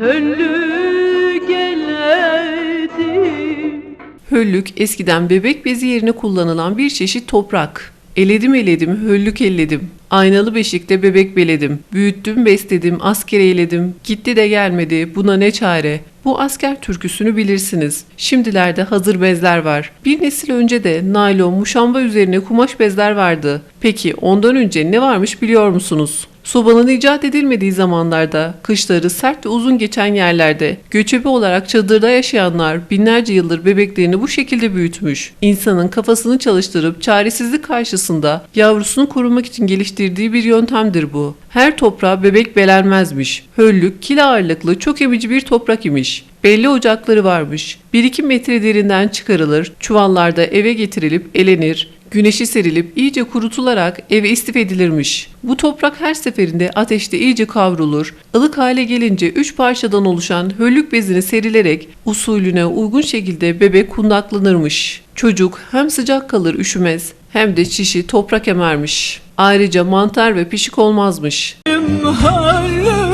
Höllük eledim Höllük eskiden bebek bezi yerine kullanılan bir çeşit toprak. Eledim eledim, höllük elledim. Aynalı beşikte bebek beledim. Büyüttüm besledim, asker eyledim. Gitti de gelmedi, buna ne çare. Bu asker türküsünü bilirsiniz. Şimdilerde hazır bezler var. Bir nesil önce de naylon, muşamba üzerine kumaş bezler vardı. Peki ondan önce ne varmış biliyor musunuz? Sobanın icat edilmediği zamanlarda, kışları sert ve uzun geçen yerlerde, göçebe olarak çadırda yaşayanlar binlerce yıldır bebeklerini bu şekilde büyütmüş. İnsanın kafasını çalıştırıp çaresizlik karşısında yavrusunu korumak için geliştirdiği bir yöntemdir bu. Her toprağa bebek belenmezmiş. Höllük, kil ağırlıklı, çok emici bir toprak imiş. Belli ocakları varmış. 1-2 metre derinden çıkarılır, çuvallarda eve getirilip elenir, güneşi serilip iyice kurutularak eve istif edilirmiş. Bu toprak her seferinde ateşte iyice kavrulur, ılık hale gelince üç parçadan oluşan höllük bezine serilerek usulüne uygun şekilde bebek kundaklanırmış. Çocuk hem sıcak kalır üşümez hem de çişi toprak emermiş. Ayrıca mantar ve pişik olmazmış. Höllük